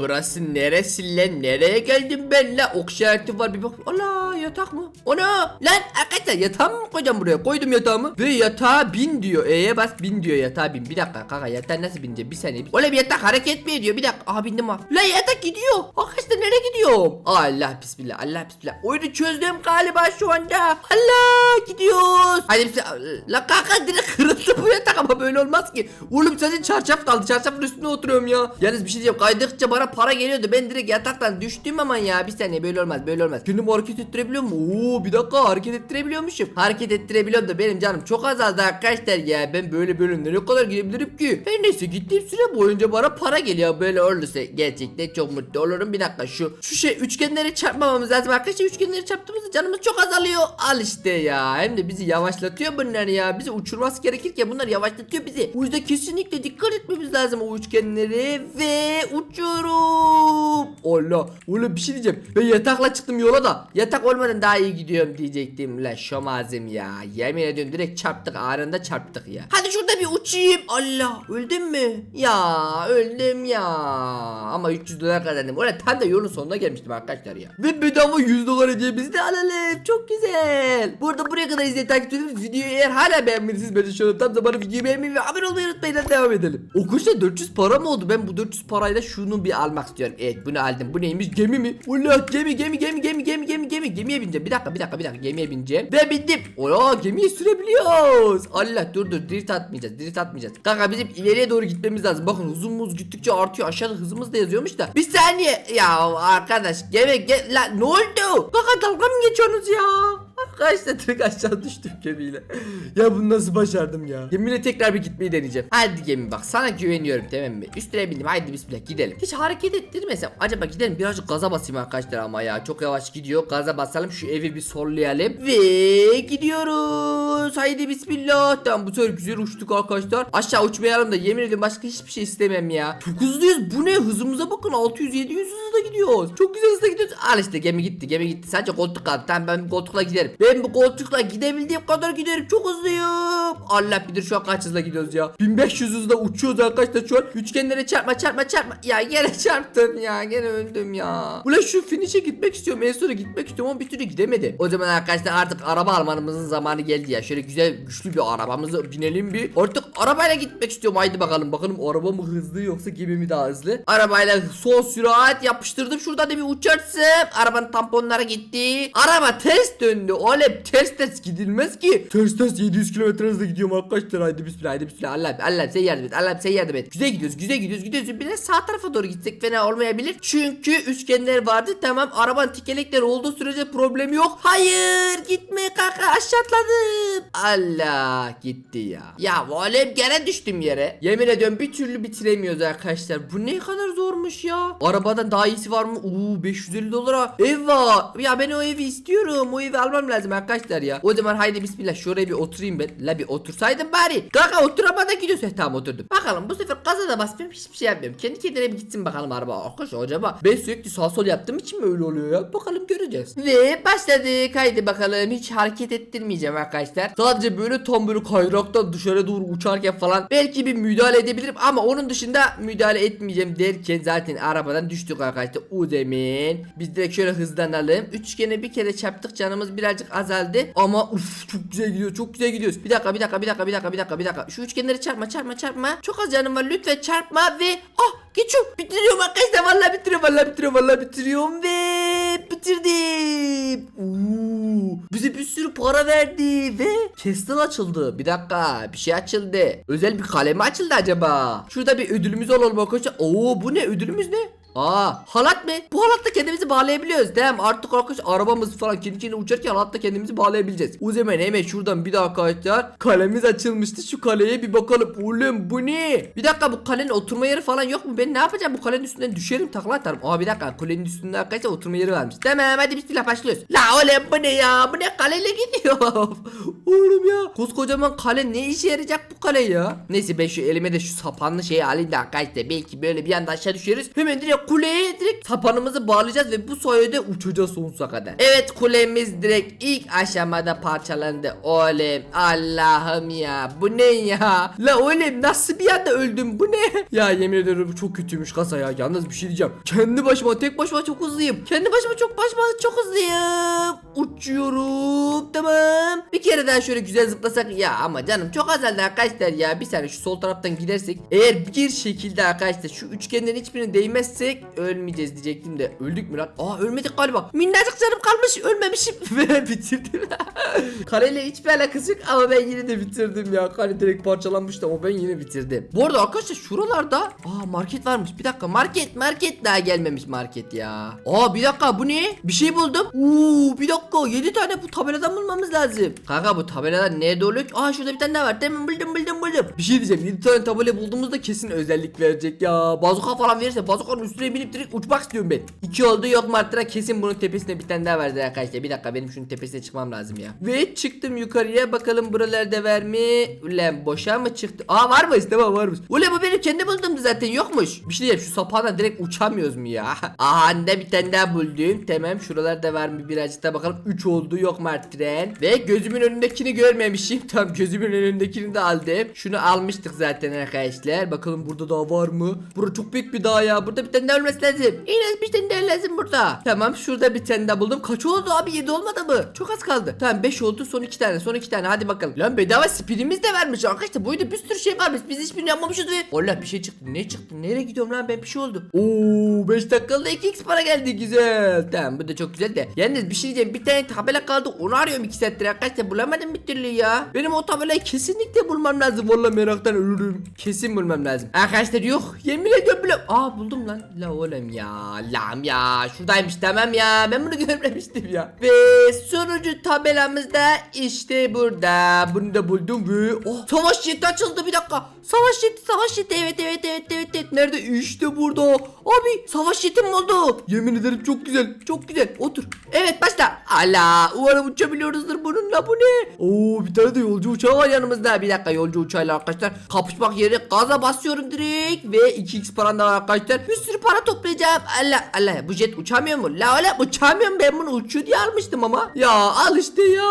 burası neresi lan? Nereye geldim ben la? Ok işareti var bir bak. Ala yatak mı? Ana lan arkadaşlar yatağımı mı koyacağım buraya? Koydum yatağımı. Ve yatağa bin diyor. E'ye bas bin diyor yatağa bin. Bir dakika kanka yatağa nasıl bineceğim? Bir saniye. Bir yatak hareket mi ediyor? Bir dakika. Aha bindim ha. La yatak gidiyor. Arkadaşlar nereye gidiyorum? Allah bismillah. Allah bismillah. Oyunu çözdüm galiba şu anda. Allah gidiyoruz. Hadi bismillah. La kanka direkt kırıldı bu yatak ama böyle olmaz ki. Oğlum sadece çarşaf kaldı. Çarşafın üstüne oturuyorum ya. Yalnız bir şey diyeceğim. Kaydıkça bana para geliyordu. Ben direkt yataktan düştüm aman ya. Bir saniye böyle olmaz. Böyle olmaz. Kendimi hareket ettirebiliyor muyum? Oo bir dakika hareket ettirebiliyormuşum. Hareket ettirebiliyorum da benim canım çok azaldı arkadaşlar ya. Ben böyle böyle nereye kadar gidebilirim ki? Her neyse gittiğim süre boyunca bana para geliyor. Böyle olursa gerçekten çok mutlu olurum. Bir dakika şu şu şey üçgenleri çarpmamamız lazım arkadaşlar. Üçgenleri çarptığımızda canımız çok azalıyor. Al işte ya. Hem de bizi yavaşlatıyor bunlar ya. Bizi uçurması gerekirken bunlar yavaşlatıyor bizi. O yüzden kesinlikle dikkat etmemiz lazım o üçgenlere ve uçuyorum. Allah. Oğlum bir şey diyeceğim. Ben yatakla çıktım yola da. Yatak olmadan daha iyi gidiyorum diyecektim. La şomazım ya. Yemin ediyorum direkt çarptık. Anında çarptık ya. Hadi şurada bir uçayım. Allah. Öldüm mü? Ya öldüm ya. Ama 300 dolar kazandım. Oraya tam da yolun sonuna gelmiştim arkadaşlar ya. Ve bedava 100 dolar hediyemizi de alalım. Çok güzel. Bu arada buraya kadar izleyin takip ediyorsunuz. Videoyu eğer hala beğenmediyseniz şu an tam zamanı videoyu beğenmeyi ve abone olmayı unutmayın. Devam edelim. O kuşta 400 para mı oldu? Ben bu 400 parayla şunu bir almak istiyorum. Evet bunu aldım. Bu neymiş? Gemi mi? Allah gemi gemi gemi gemi gemi gemi gemi gemiye bineceğim. Bir dakika bir dakika bir dakika gemiye bineceğim. Ve bindim. Ola gemiyi sürebiliyoruz. Allah dur dur drift atmayacağız. Drift atmayacağız. Kanka bizim ileriye doğru gitmemiz lazım. Bakın hızımız gittikçe artıyor. Aşağıda hızımız da yazıyormuş da. Bir saniye. Ya arkadaş gemi gel lan ne oldu? Kanka dalga mı geçiyorsunuz ya? Arkadaşlar direkt aşağı düştüm gemiyle. ya bunu nasıl başardım ya? Gemiyle tekrar bir gitmeyi deneyeceğim. Hadi gemi bak sana güveniyorum tamam mı? Üstüne bindim haydi bismillah gidelim. Hiç hareket ettirmesem acaba gidelim birazcık gaza basayım arkadaşlar ama ya çok yavaş gidiyor. Gaza basalım şu evi bir sollayalım. Ve gidiyoruz. Haydi bismillah. Tamam bu sefer güzel uçtuk arkadaşlar. Aşağı uçmayalım da yemin ediyorum başka hiçbir şey istemem ya. Çok hızlıyız. Bu ne? Hızımıza bakın 600-700 hızla gidiyoruz. Çok güzel hızla gidiyoruz. Al işte gemi gitti gemi gitti. Sadece koltuk kaldı. Tamam ben koltukla giderim. Ben bu koltukla gidebildiğim kadar giderim. Çok hızlıyım. Allah bilir şu an kaç hızla gidiyoruz ya. 1500 hızla uçuyoruz arkadaşlar şu an. Üçgenlere çarpma çarpma çarpma. Ya gene çarptım ya. Gene öldüm ya. Ulan şu finish'e gitmek istiyorum. En sona gitmek istiyorum ama bir türlü gidemedim. O zaman arkadaşlar artık araba almamızın zamanı geldi ya. Şöyle güzel güçlü bir arabamızı binelim bir. Artık arabayla gitmek istiyorum. Haydi bakalım. Bakalım araba mı hızlı yoksa gemi mi daha hızlı? Arabayla son sürat yapıştırdım. Şurada da bir uçarsın. Arabanın tamponları gitti. Araba ters döndü. Oğlum ters ters gidilmez ki. Ters ters 700 km hızla gidiyorum arkadaşlar. Haydi bismillah haydi bismillah. Allah Allah sen yardım et. Allah sen yardım et. Güzel gidiyoruz güzel gidiyoruz gidiyoruz. Biraz sağ tarafa doğru gitsek fena olmayabilir. Çünkü üçgenler vardı. Tamam arabanın tekerlekleri olduğu sürece problem yok. Hayır gitme kanka aşağı atladım. Allah gitti ya. Ya oğlum gene düştüm yere. Yemin ediyorum bir türlü bitiremiyoruz arkadaşlar. Bu ne kadar zormuş ya. Arabadan daha iyisi var mı? Uuu 550 dolara ev var. Ya ben o evi istiyorum. O evi almam lazım arkadaşlar ya. O zaman haydi bismillah şuraya bir oturayım ben. La bir otursaydım bari. Kanka oturamadan gidiyorsun. Heh, Tamam oturdum. Bakalım bu sefer gaza da basmıyorum. Hiçbir şey yapmıyorum. Kendi kendine bir gitsin bakalım araba. Arkadaşlar acaba ben sürekli sağ sol yaptığım için mi öyle oluyor ya? Bakalım göreceğiz. Ve başladık. Haydi bakalım. Hiç hareket ettirmeyeceğim arkadaşlar. Sadece böyle tam böyle kayraktan dışarı doğru uçarken falan belki bir müdahale edebilirim ama onun dışında müdahale etmeyeceğim derken zaten arabadan düştük arkadaşlar. Zaman biz direkt şöyle hızlanalım. Üçgene bir kere çarptık canımız birazcık azaldı ama uf çok güzel gidiyor çok güzel gidiyoruz. Bir dakika bir dakika bir dakika bir dakika bir dakika bir dakika. Şu üçgenleri çarpma çarpma çarpma. Çok az canım var lütfen çarpma ve ah geçiyorum bitiriyorum arkadaşlar vallahi bitiriyorum vallahi bitiriyorum vallahi bitiriyorum ve bitirdim. Uuu bize bir sürü para verdi ve kestel açıldı. Bir dakika bir şey açıldı. Özel bir kalemi açıldı acaba. Şurada bir ödülümüz olalım arkadaşlar. Oo bu ne ödülümüz ne? Aa halat mı? Bu halatla kendimizi bağlayabiliyoruz değil mi? Artık arkadaşlar arabamız falan kendi kendine uçarken halatla kendimizi bağlayabileceğiz. O zaman hemen şuradan bir daha arkadaşlar kalemiz açılmıştı. Şu kaleye bir bakalım. Oğlum bu ne? Bir dakika bu kalenin oturma yeri falan yok mu? Ben ne yapacağım? Bu kalenin üstünden düşerim takla atarım. Aa bir dakika kalenin üstünde arkadaşlar oturma yeri varmış. Tamam hadi bismillah başlıyoruz. La oğlum bu ne ya? Bu ne kaleyle gidiyor? oğlum ya. Koskocaman kale ne işe yarayacak bu kale ya? Neyse ben şu elime de şu sapanlı şeyi alayım da arkadaşlar. Belki böyle bir anda aşağı düşeriz. Hemen direkt kuleye direkt sapanımızı bağlayacağız ve bu sayede uçacağız sonsuza kadar. Evet kulemiz direkt ilk aşamada parçalandı. Oğlum Allah'ım ya bu ne ya? La oğlum nasıl bir anda öldüm bu ne? Ya yemin ederim çok kötüymüş kasa ya. Yalnız bir şey diyeceğim. Kendi başıma tek başıma çok hızlıyım. Kendi başıma çok başıma çok hızlıyım. Uçuyorum tamam. Bir kere daha şöyle güzel zıplasak ya ama canım çok azaldı arkadaşlar ya. Bir saniye şu sol taraftan gidersek eğer bir şekilde arkadaşlar şu üçgenden hiçbirine değmezsek ölmeyeceğiz diyecektim de öldük mü lan? Aa ölmedik galiba. Minnacık canım kalmış ölmemişim ve bitirdim. Kareyle hiçbir alakası yok ama ben yine de bitirdim ya. Kare direkt parçalanmıştı ama ben yine bitirdim. Bu arada arkadaşlar şuralarda aa market varmış. Bir dakika market market daha gelmemiş market ya. Aa bir dakika bu ne? Bir şey buldum. Oo bir dakika 7 tane bu tabeladan bulmamız lazım. Kanka bu tabeladan nerede oluyor ki? Aa şurada bir tane daha var. Tamam buldum buldum buldum. Bir şey diyeceğim 7 tane tabela bulduğumuzda kesin özellik verecek ya. Bazuka falan verirse bazukanın üstüne binip direkt uçmak istiyorum ben. 2 oldu yok mu arttıra kesin bunun tepesine bir tane daha verdi arkadaşlar. Bir dakika benim şunun tepesine çıkmam lazım ya. Ve çıktım yukarıya bakalım buralarda var mı? Ulan boşa mı çıktı? Aa varmış tamam varmış. Ulan bu benim kendi bulduğumdu zaten yokmuş. Bir şey diyeyim şu sapağdan direkt uçamıyoruz mu ya? Aha ne bir tane daha buldum. Tamam şuralarda var mı birazcık da bakalım. 3 oldu yok mu arttıran? Ve gözümün önündekini görmemişim. Tamam gözümün önündekini de aldım. Şunu almıştık zaten arkadaşlar. Bakalım burada daha var mı? Burada çok büyük bir dağ ya. Burada bir tane daha olması lazım. En az bir tane daha lazım burada. Tamam şurada bir tane daha buldum. Kaç oldu abi 7 olmadı mı? Çok az kaldı. Tamam 5 oldu son 2 tane son 2 tane hadi bakalım. Lan bedava spinimiz de vermiş arkadaşlar. Bu oyunda bir sürü şey varmış. Biz hiçbirini yapmamışız ve Allah bir şey çıktı. Ne çıktı? Nereye gidiyorum lan ben bir şey oldu. Oo 5 dakikada 2x para geldi güzel. Tamam bu da çok güzel de. Yalnız bir şey diyeceğim. Bir tane tabela kaldı. Onu arıyorum 2 saattir arkadaşlar. Bulamadım bir türlü ya. Benim o tabelayı kesinlikle bulmam lazım. Vallahi meraktan ölürüm. Kesin bulmam lazım. Arkadaşlar yok. Yemin ediyorum bile. Aa buldum lan. La oğlum ya. Lam ya. Şuradaymış tamam ya. Ben bunu görmemiştim ya. Ve sonucu tabelamız da işte burada. Bunu da buldum ve oh savaş jeti açıldı bir dakika. Savaş jeti savaş jeti evet evet evet Nerede? İşte burada. Abi savaş jetim oldu. Yemin ederim çok güzel. Çok güzel. Otur. Evet başla. Allah umarım uçabiliyoruzdur bununla bu ne? Oo bir tane de yolcu uçağı var yanımızda. Bir dakika yolcu uçağıyla arkadaşlar. Kapışmak yerine gaza basıyorum direkt. Ve 2x param da var arkadaşlar. Bir sürü para toplayacağım. Allah Allah bu jet uçamıyor mu? La ola uçamıyorum ben bunu uçuyor diye almıştım ama. Ya al işte ya.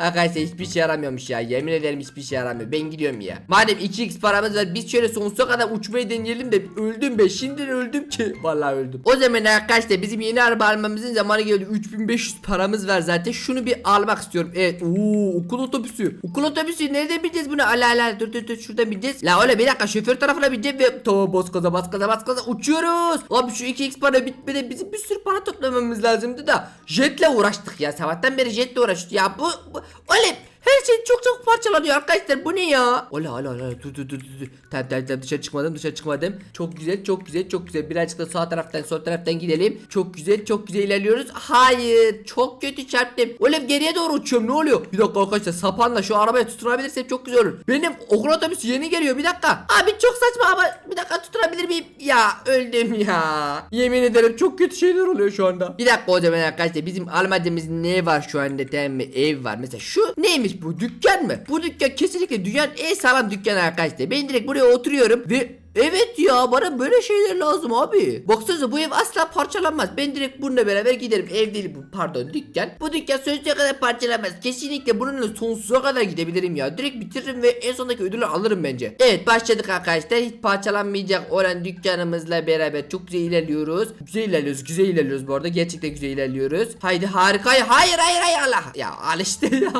Arkadaşlar hiçbir şey yaramıyormuş ya. Yemin ederim hiçbir şey yaramıyor. Ben gidiyorum ya. Madem 2x paramız var biz şöyle sonsuza kadar uçmayı deneyelim de öldüm be. Şimdi öldüm ki. Vallahi öldüm. O zaman arkadaşlar bizim yeni araba almamızın zamanı geldi. 3500 paramız var zaten. Şunu bir almak istiyorum. Evet. Oo okul otobüsü. Okul otobüsü nerede bineceğiz bunu? Ala ala dur dur dur şuradan bineceğiz. La öyle bir dakika şoför tarafına bineceğim ve tamam bas gaza bas gaza bas gaza uçuyoruz. Abi şu 2x para bitmeden bizim bir sürü para toplamamız lazımdı da jetle uğraştık ya. Sabahtan beri jetle uğraştık ya. Bu, bu oğlum her şey çok çok parçalanıyor arkadaşlar bu ne ya? Ola ola ola dur dur dur dur. Tamam tamam tamam dışarı çıkmadım dışarı çıkmadım. Çok güzel çok güzel çok güzel. Birazcık da sağ taraftan sol taraftan gidelim. Çok güzel çok güzel ilerliyoruz. Hayır çok kötü çarptım. Oğlum geriye doğru uçuyorum ne oluyor? Bir dakika arkadaşlar sapanla şu arabaya tutunabilirsem çok güzel olur. Benim okul otobüsü yeni geliyor bir dakika. Abi çok saçma ama bir dakika tutunabilir miyim? Ya öldüm ya. Yemin ederim çok kötü şeyler oluyor şu anda. Bir dakika o zaman arkadaşlar bizim almadığımız ne var şu anda tamam mı? Ev var. Mesela şu neymiş bu dükkan mı? Bu dükkan kesinlikle dünyanın en sağlam dükkanı arkadaşlar. Ben direkt buraya oturuyorum ve Evet ya bana böyle şeyler lazım abi. Baksanıza bu ev asla parçalanmaz. Ben direkt bununla beraber giderim. Ev değil bu pardon dükkan. Bu dükkan sonsuza kadar parçalanmaz. Kesinlikle bununla sonsuza kadar gidebilirim ya. Direkt bitiririm ve en sondaki ödülü alırım bence. Evet başladık arkadaşlar. Hiç parçalanmayacak olan dükkanımızla beraber çok güzel ilerliyoruz. Güzel ilerliyoruz. Güzel ilerliyoruz bu arada. Gerçekten güzel ilerliyoruz. Haydi harika. Hayır hayır hayır Allah. Ya al işte ya.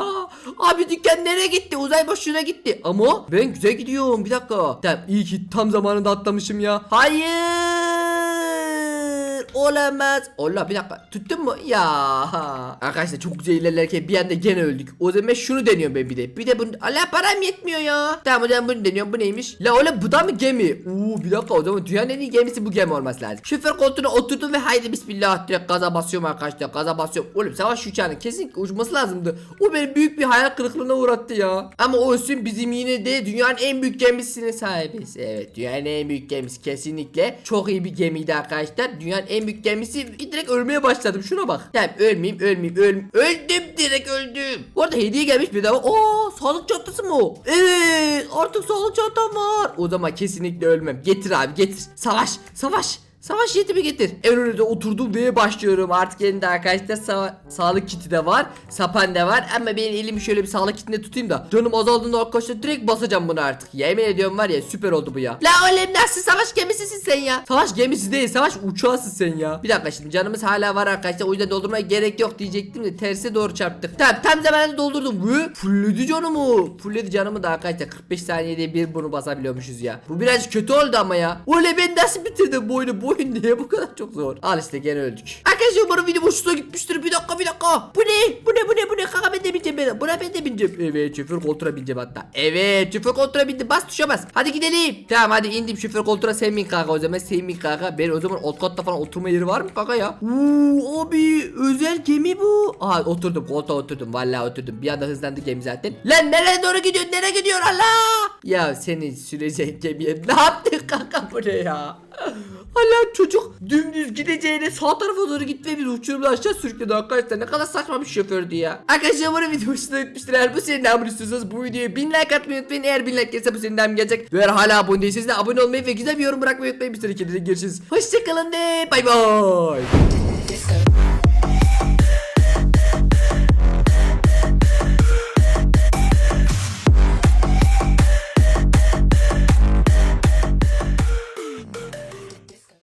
Abi dükkan nereye gitti? Uzay boşluğuna gitti. Ama ben güzel gidiyorum. Bir dakika. Tamam iyi ki tam zamanında atlamışım ya. Hayır. Olamaz. Allah bir dakika. Tuttun mu? Ya. Arkadaşlar çok güzel ilerlerken bir anda gene öldük. O zaman şunu deniyorum ben bir de. Bir de bunu. Allah param yetmiyor ya. Tamam o zaman bunu deniyorum. Bu neymiş? La oğlum bu da mı gemi? Oo bir dakika o zaman dünyanın en iyi gemisi bu gemi olması lazım. Şoför koltuğuna oturdum ve haydi bismillah direkt gaza basıyorum arkadaşlar. Gaza basıyorum. Oğlum savaş uçağının kesinlikle uçması lazımdı. O beni büyük bir hayal kırıklığına uğrattı ya. Ama olsun bizim yine de dünyanın en büyük gemisine sahibiz. Evet dünyanın en büyük gemisi kesinlikle. Çok iyi bir gemiydi arkadaşlar. Dünyanın en büyük gemisi direkt ölmeye başladım. Şuna bak. Tamam ölmeyeyim ölmeyeyim ölmeyeyim. Öldüm direkt öldüm. Bu arada hediye gelmiş bir daha. Oo sağlık çantası mı o? Evet artık sağlık çantam var. O zaman kesinlikle ölmem. Getir abi getir. Savaş savaş. Savaş jetimi getir. En önünde oturdum ve başlıyorum. Artık elinde arkadaşlar sa- sağlık kiti de var. Sapan da var. Ama ben elimi şöyle bir sağlık kitine tutayım da. Canım azaldığında arkadaşlar direkt basacağım bunu artık. Yemin ediyorum var ya süper oldu bu ya. La oğlum nasıl savaş gemisisin sen ya? Savaş gemisi değil savaş uçağısın sen ya. Bir dakika şimdi canımız hala var arkadaşlar. O yüzden doldurmaya gerek yok diyecektim de terse doğru çarptık. Tamam tam zamanında doldurdum. Ve fulledi canımı. Fulledi canımı da arkadaşlar 45 saniyede bir bunu basabiliyormuşuz ya. Bu biraz kötü oldu ama ya. Öyle ben nasıl bitirdim bu oyunu? Bu oyun niye bu kadar çok zor? Al işte gene öldük. Arkadaşlar umarım video hoşuna gitmiştir. Bir dakika bir dakika. Bu ne? Bu ne bu ne bu ne? Kanka ben de bineceğim ben. Buna ben de bineceğim. Evet şoför koltuğuna bineceğim hatta. Evet şoför koltuğuna bindim. Bas tuşa bas. Hadi gidelim. Tamam hadi indim şoför koltuğuna sen bin kanka o zaman. Sen bin kanka. Ben o zaman alt katta falan oturma yeri var mı kanka ya? Uuu abi özel gemi bu. Aha oturdum koltuğa oturdum. Vallahi oturdum. Bir anda hızlandı gemi zaten. Lan nereye doğru gidiyorsun? Nereye gidiyorsun Allah? Ya senin süreceğin gemiye ne yaptın kanka bu ne ya? Allah çocuk dümdüz gideceğine sağ tarafa doğru gitme bir uçurumda aşağı sürükledi arkadaşlar. Ne kadar saçma bir şofördü ya. Arkadaşlar umarım video hoşuna gitmiştir. Eğer bu serinin abone istiyorsanız bu videoya 1000 like atmayı unutmayın. Eğer 1000 like gelirse bu devamı gelecek. Ve eğer hala abone değilseniz de abone olmayı ve güzel bir yorum bırakmayı unutmayın. Bir sonraki videoda görüşürüz. Hoşçakalın de bay bay.